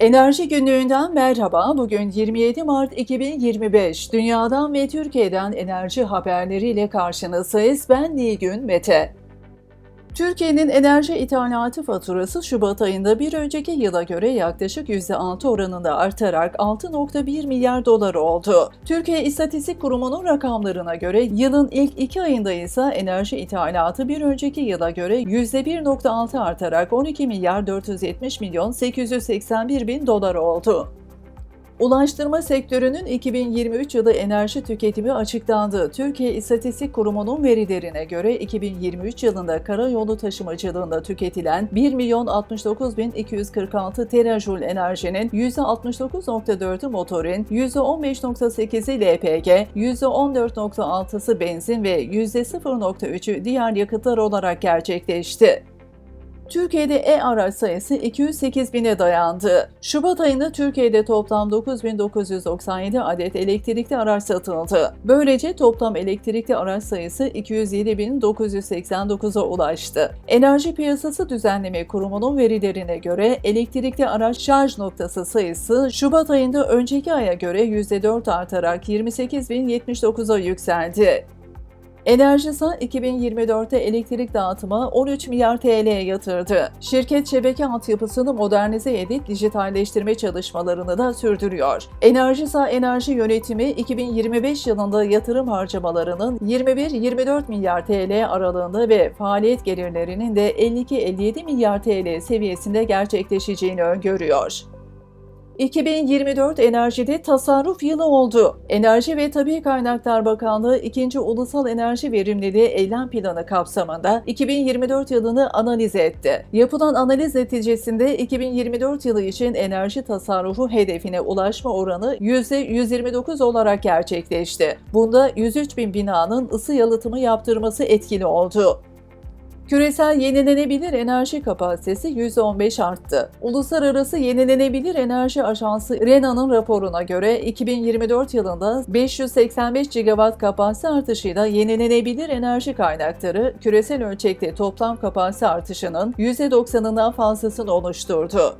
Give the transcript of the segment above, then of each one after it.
Enerji günlüğünden merhaba. Bugün 27 Mart 2025. Dünyadan ve Türkiye'den enerji haberleriyle karşınızdayız. Ben Nilgün Mete. Türkiye'nin enerji ithalatı faturası Şubat ayında bir önceki yıla göre yaklaşık %6 oranında artarak 6.1 milyar dolar oldu. Türkiye İstatistik Kurumu'nun rakamlarına göre yılın ilk iki ayında ise enerji ithalatı bir önceki yıla göre %1.6 artarak 12 milyar 470 milyon 881 bin dolar oldu. Ulaştırma sektörünün 2023 yılı enerji tüketimi açıklandı. Türkiye İstatistik Kurumu'nun verilerine göre 2023 yılında karayolu taşımacılığında tüketilen 1 milyon 69 bin 246 terajül enerjinin %69.4'ü motorin, %15.8'i LPG, %14.6'sı benzin ve %0.3'ü diğer yakıtlar olarak gerçekleşti. Türkiye'de e-araç sayısı 208 bine dayandı. Şubat ayında Türkiye'de toplam 9997 adet elektrikli araç satıldı. Böylece toplam elektrikli araç sayısı 207.989'a ulaştı. Enerji Piyasası Düzenleme Kurumu'nun verilerine göre elektrikli araç şarj noktası sayısı Şubat ayında önceki aya göre %4 artarak 28.079'a yükseldi. Enerjisa 2024'te elektrik dağıtıma 13 milyar TL yatırdı. Şirket şebeke altyapısını modernize edip dijitalleştirme çalışmalarını da sürdürüyor. Enerjisa Enerji Yönetimi 2025 yılında yatırım harcamalarının 21-24 milyar TL aralığında ve faaliyet gelirlerinin de 52-57 milyar TL seviyesinde gerçekleşeceğini öngörüyor. 2024 enerjide tasarruf yılı oldu. Enerji ve Tabi Kaynaklar Bakanlığı 2. Ulusal Enerji Verimliliği Eylem Planı kapsamında 2024 yılını analiz etti. Yapılan analiz neticesinde 2024 yılı için enerji tasarrufu hedefine ulaşma oranı %129 olarak gerçekleşti. Bunda 103 bin binanın ısı yalıtımı yaptırması etkili oldu. Küresel yenilenebilir enerji kapasitesi %15 arttı. Uluslararası Yenilenebilir Enerji Ajansı RENA'nın raporuna göre 2024 yılında 585 gigawatt kapasite artışıyla yenilenebilir enerji kaynakları küresel ölçekte toplam kapasite artışının %90'ından fazlasını oluşturdu.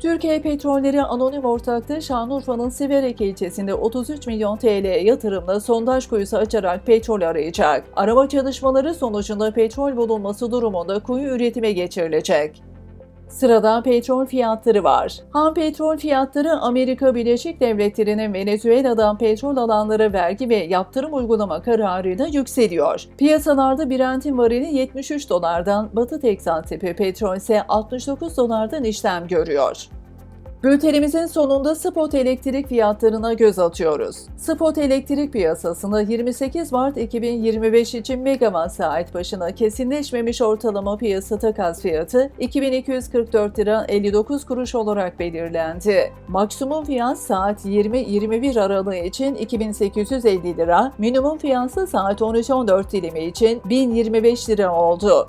Türkiye Petrolleri Anonim Ortaklığı Şanlıurfa'nın Siverek ilçesinde 33 milyon TL yatırımla sondaj kuyusu açarak petrol arayacak. Arama çalışmaları sonucunda petrol bulunması durumunda kuyu üretime geçirilecek. Sırada petrol fiyatları var. Ham petrol fiyatları Amerika Birleşik Devletleri'nin Venezuela'dan petrol alanlara vergi ve yaptırım uygulama kararıyla yükseliyor. Piyasalarda Brent'in varili 73 dolardan, Batı Teksan tipi petrol ise 69 dolardan işlem görüyor. Bültenimizin sonunda spot elektrik fiyatlarına göz atıyoruz. Spot elektrik piyasasında 28 Mart 2025 için megawatt saat başına kesinleşmemiş ortalama piyasa takas fiyatı 2244 lira 59 kuruş olarak belirlendi. Maksimum fiyat saat 20-21 aralığı için 2850 lira, minimum fiyatsa saat 13-14 dilimi için 1025 lira oldu.